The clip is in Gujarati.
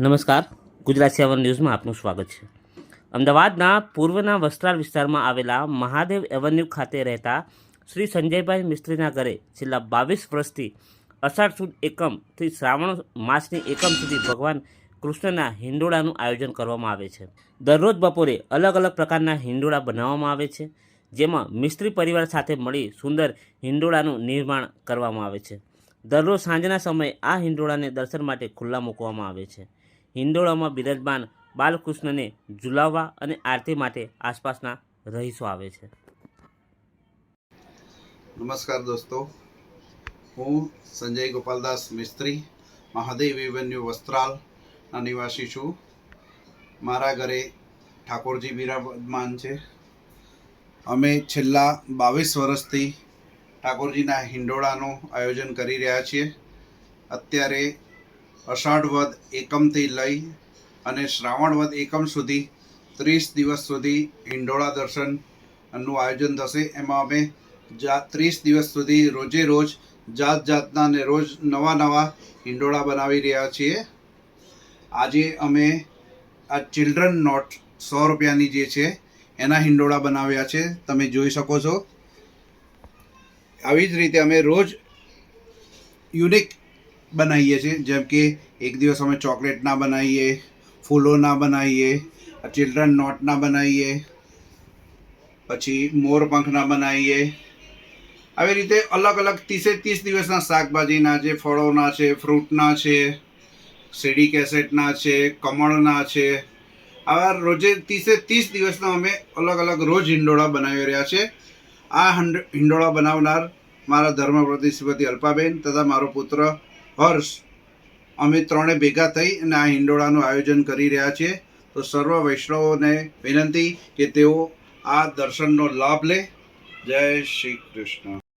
નમસ્કાર. ગુજરાત સેવન ન્યૂઝમાં આપનું સ્વાગત છે. અમદાવાદના પૂર્વના વસ્ત્રાલ વિસ્તારમાં આવેલા મહાદેવ એવન્યુ ખાતે રહેતા શ્રી સંજયભાઈ મિસ્ત્રીના ઘરે છેલ્લા બાવીસ વર્ષથી અષાઢ સુદ એકમથી શ્રાવણ માસની એકમ સુધી ભગવાન કૃષ્ણના હિંડોળાનું આયોજન કરવામાં આવે છે. દરરોજ બપોરે અલગ અલગ પ્રકારના હિંડોળા બનાવવામાં આવે છે, જેમાં મિસ્ત્રી પરિવાર સાથે મળી સુંદર હિંડોળાનું નિર્માણ કરવામાં આવે છે. દરરોજ સાંજના સમયે આ હિંડોળાને દર્શન માટે ખુલ્લા મૂકવામાં આવે છે. હિંડોળામાં બિરાજમાન બાલકૃષ્ણને ઝુલાવવા અને આરતી માટે આસપાસના રહીશો આવે છે. નમસ્કાર દોસ્તો. હું સંજય ગોપાલદાસ મિસ્ત્રી, મહાદેવ એવન્યુ વસ્ત્રાલના નિવાસી છું. મારા ઘરે ઠાકોરજી બિરાજમાન છે. અમે છેલ્લા બાવીસ વર્ષથી ઠાકોરજીના હિંડોળાનું આયોજન કરી રહ્યા છીએ. અત્યારે અષાઢ વદ એકમથી લઈ અને શ્રાવણ વદ એકમ સુધી, ત્રીસ દિવસ સુધી હિંડોળા દર્શનનું આયોજન થશે. એમાં અમે જા, ત્રીસ દિવસ સુધી રોજે રોજ જાત જાતના ને રોજ નવા નવા હિંડોળા બનાવી રહ્યા છીએ. આજે અમે આ ચિલ્ડ્રન નોટ સો રૂપિયાની જે છે, એના હિંડોળા બનાવ્યા છે. તમે જોઈ શકો છો. આવી જ રીતે અમે રોજ યુનિક બનાવીએ છીએ. જેમ કે એક દિવસ અમે ચોકલેટના બનાવીએ ફૂલોના બનાવીએ ચિલ્ડ્રન નોટના બનાવીએ પછી મોરપંખના બનાવીએ આવી રીતે અલગ અલગ ત્રીસે ત્રીસ દિવસના શાકભાજીના છે ફળોના છે ફ્રૂટના છે, સીડી કેસેટના છે કમળના છે. આવા રોજે ત્રીસે ત્રીસ દિવસના અમે અલગ અલગ રોજ હિંડોળા બનાવી રહ્યા છે. આ હંડ- હિંડોળા બનાવનાર મારા ધર્મપ્રતિ શ્રીમતી અલ્પાબેન તથા મારો પુત્ર હર્ષ અમે ત્રણે ભેગા થઈ અને આ હિંડોળાનું આયોજન કરી રહ્યા છીએ. તો સર્વ વૈષ્ણવોને વિનંતી કે તેઓ આ દર્શનનો લાભ લે. જય શ્રી કૃષ્ણ.